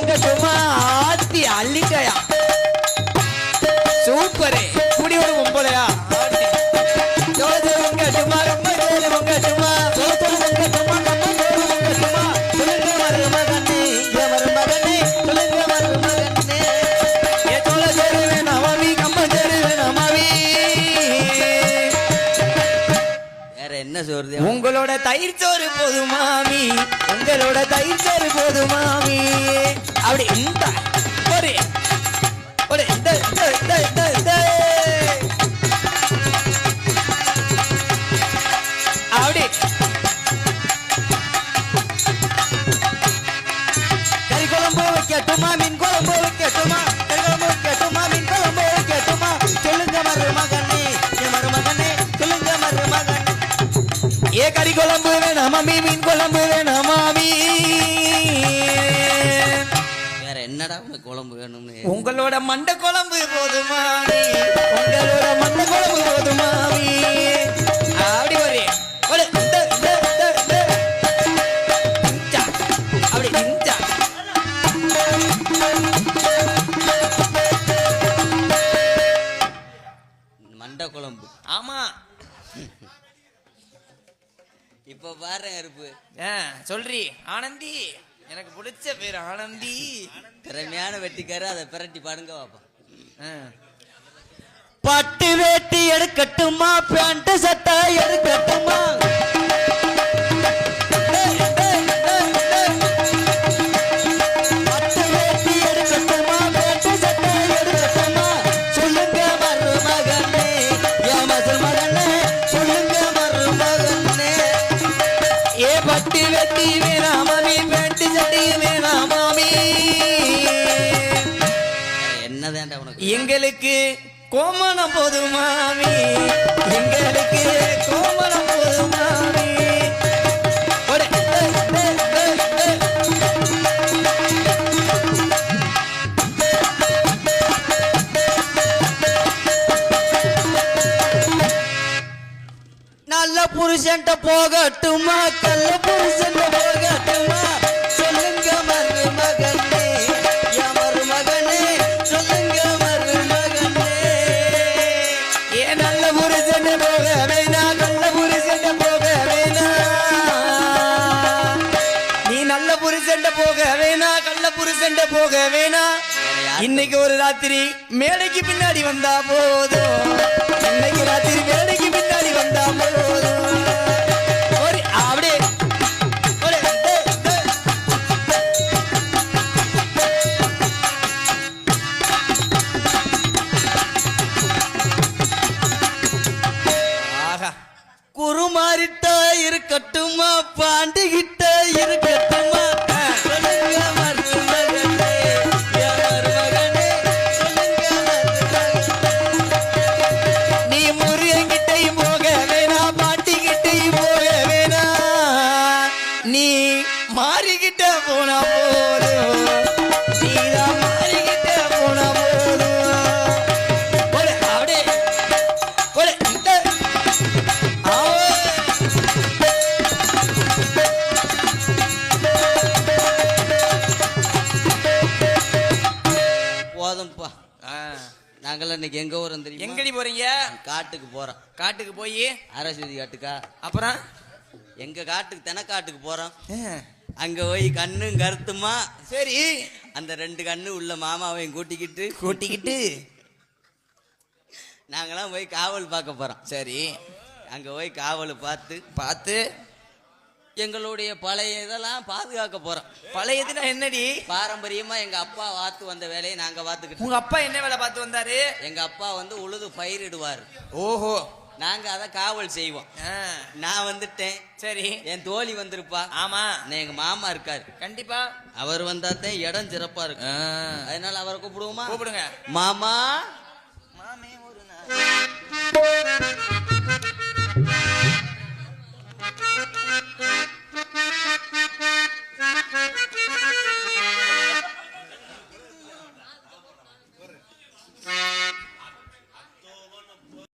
பொங்கட்டுமா ஆத்தி அள்ளிட்டயா சூப்பரு. குடி ஒரு பொம்பளையா உங்களோட தயிர் சோறு போதும் மாமி. உங்களோட தயிர் சோறு போதும் மாமி. அப்படி இந்த ஒரு ஒரு இந்த இந்த இந்த இந்த இந்த. அப்படி. கறி குழம்பு வைக்கட்டுமா மீன் குழம்பு வைக்கட்டுமா? கறி குழம்பு வைக்கட்டுமா மீன் குழம்பு வைக்கட்டுமா? சொல்லுங்க மருமகனே என் மருமகனே சொல்லுங்க ஏ கறி குழம்பு வேணாமா மீன் குழம்பு வேணாமா மீ? என்னடா உனக்கு குழம்பு வேணும்னு? உங்களோட மண்ட குழம்பு போதுமாமி உங்களோட மண்ட குழம்பு போதுமாமி அப்படி ஒரு ஒரு. அப்படி இஞ்சா. மண்டை குழம்பு. ஆமா. இப்ப பாரு அருப்பு. சொல்றி. ஆனந்தி. எனக்கு பிடிச்ச பேர் ஆனந்தி. திறமையான வெட்டிக்காரு அதை பிரட்டி பாடுங்க பாப்பா. பட்டு வேட்டி எடுக்கட்டுமா பேண்ட் சட்டை எடுக்கட்டுமா? என்னதான்டா உனக்கு. எங்களுக்கு கோமணம் போது மாமி. எங்களுக்கு கோமணம் போது மாமி. நல்ல புருஷன்ட்ட போகட்டுமா கல்ல புருஷன் போக வேணா இன்னைக்கு ஒரு ராத்திரி மேடைக்கு பின்னாடி வந்தா போதும். இன்னைக்கு ராத்திரி மேடைக்கு அம்மா பாண்டிகிட்ட நாங்களாம் இன்னைக்கு எங்க ஊரம் தெரியும்? எங்கடி போறீங்க? காட்டுக்கு போறோம். காட்டுக்கு போய்? அரஸ்வதி காட்டுக்கா. அப்புறம்? எங்க காட்டுக்கு தெனக்காட்டுக்கு போறோம். அங்க போய் கண்ணும் கருத்துமா? சரி. அந்த ரெண்டு கண்ணு உள்ள மாமாவையும் கூட்டிக்கிட்டு. கூட்டிக்கிட்டு? நாங்களாம் போய் காவல் பார்க்க போறோம். சரி. அங்க போய் காவல் பார்த்து பார்த்து எங்களுடைய பழைய இதெல்லாம் பாதுகாக்க போறோம். பழையதுனா என்னடி? பாரம்பரியமா எங்க அப்பா வாத்து வந்த வேலையை நாங்க பார்த்துக்கிட்டு உங்க அப்பா என்ன வேலை பார்த்து வந்தாரு? எங்க அப்பா வந்து உழுது பயிரிடுவார் ஓஹோ. நாங்க அதை காவல் செய்வோம். நான் வந்துட்டேன். சரி. என் தோழி வந்திருப்பா. ஆமா. எங்க மாமா இருக்காரு. கண்டிப்பா. அவர் வந்தா தான் இடம் சிறப்பா இருக்கும். ஆ, அதனால அவரை கூப்பிடுவோமா? கூப்பிடுங்க. மாமா